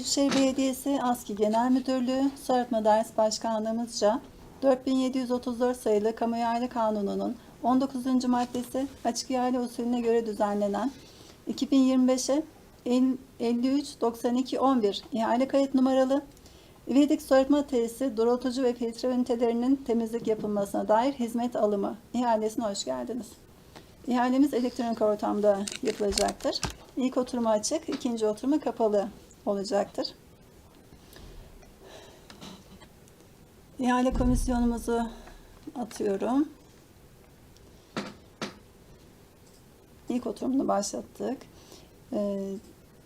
Büyükşehir Belediyesi ASKİ Genel Müdürlüğü Soğutma Ders Başkanlığımızca 4734 sayılı Kamu İhale Kanunu'nun 19. maddesi açık ihale usulüne göre düzenlenen 2025'e 539211 ihale kayıt numaralı İvedik Soğutma Tesisi doğrultucu ve filtre ünitelerinin temizlik yapılmasına dair hizmet alımı ihalesine hoş geldiniz. İhalemiz elektronik ortamda yapılacaktır. İlk oturumu açık, ikinci oturumu kapalı olacaktır. İhale komisyonumuzu atıyorum. İlk oturumunu başlattık. Ee,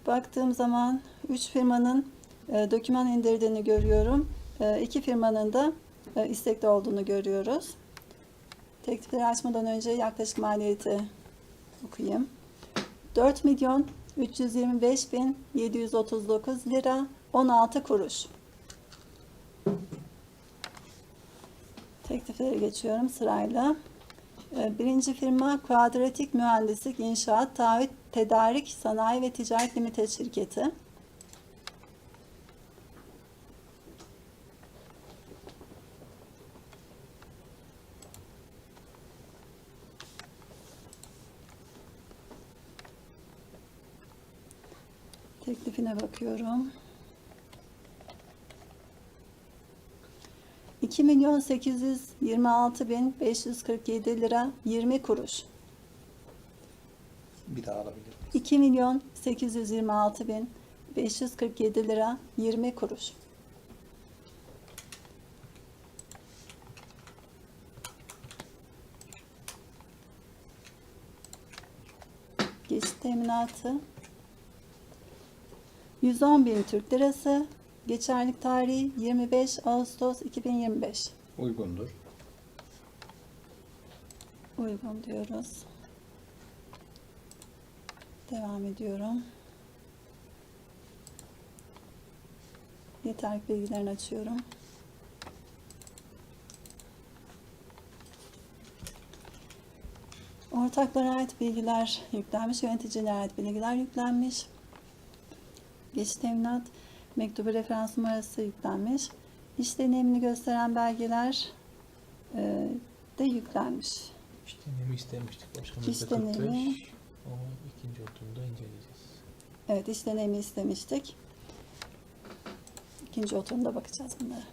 baktığım zaman 3 firmanın e, doküman indirdiğini görüyorum. 2 firmanın da e, istekli olduğunu görüyoruz. Teklifleri açmadan önce yaklaşık maliyeti okuyayım. 4 milyon 325 bin 739 lira 16 kuruş. Tekliflere geçiyorum sırayla. Ee, Birinci firma Kuadratik Mühendislik İnşaat Taahhüt Tedarik Sanayi ve Ticaret Limited Şirketi. Teklifine bakıyorum. 2 milyon 826 bin 547 lira 20 kuruş. Bir daha alabilir miyiz? 2 milyon 826 bin 547 lira 20 kuruş. Geçit teminatı 110 bin Türk lirası. Geçerlik tarihi 25 Ağustos 2025. Uygundur. Uygun diyoruz. Devam ediyorum. Yeterlik bilgilerini açıyorum. Ortaklara ait bilgiler yüklenmiş, yöneticilere ait bilgiler yüklenmiş. Geçit teminat mektubu referans numarası yüklenmiş. İş deneyimini gösteren belgeler e, de yüklenmiş. İş deneyimi istemiştik başkanım. İş %45. deneyimi. Ama ikinci oturumda inceleyeceğiz. Evet, iş deneyimi istemiştik. İkinci oturumda bakacağız bunlara.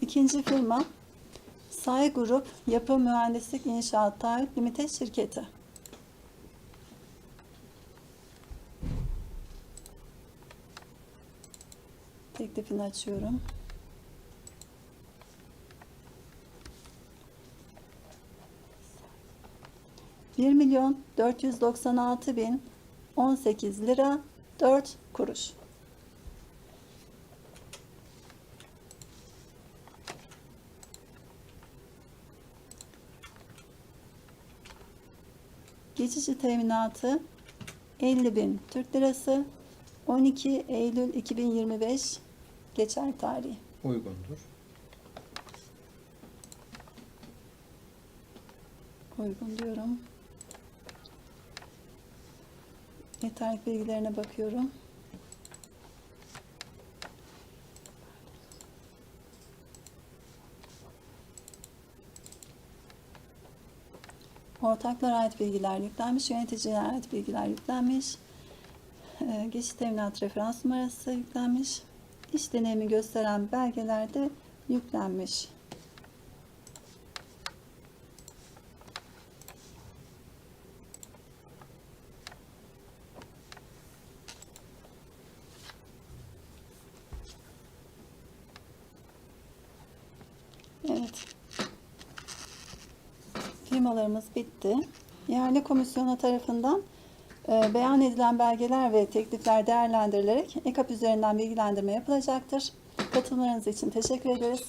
İkinci firma Say Grup Yapı Mühendislik İnşaat Taahhüt Limited Şirketi. Teklifini açıyorum. Bir milyon dört yüz doksan altı bin on sekiz lira dört kuruş. Geçici teminatı 50 bin Türk lirası 12 Eylül 2025 geçer tarihi. Uygundur. Uygun diyorum. Yeterlik bilgilerine bakıyorum. Ortaklara ait bilgiler yüklenmiş, yöneticilere ait bilgiler yüklenmiş. Ee, Geçit teminat referans numarası yüklenmiş. İş deneyimi gösteren belgeler de yüklenmiş. Evet. Firmalarımız bitti. İhale komisyonu tarafından e, beyan edilen belgeler ve teklifler değerlendirilerek EKAP üzerinden bilgilendirme yapılacaktır. Katılımlarınız için teşekkür ederiz.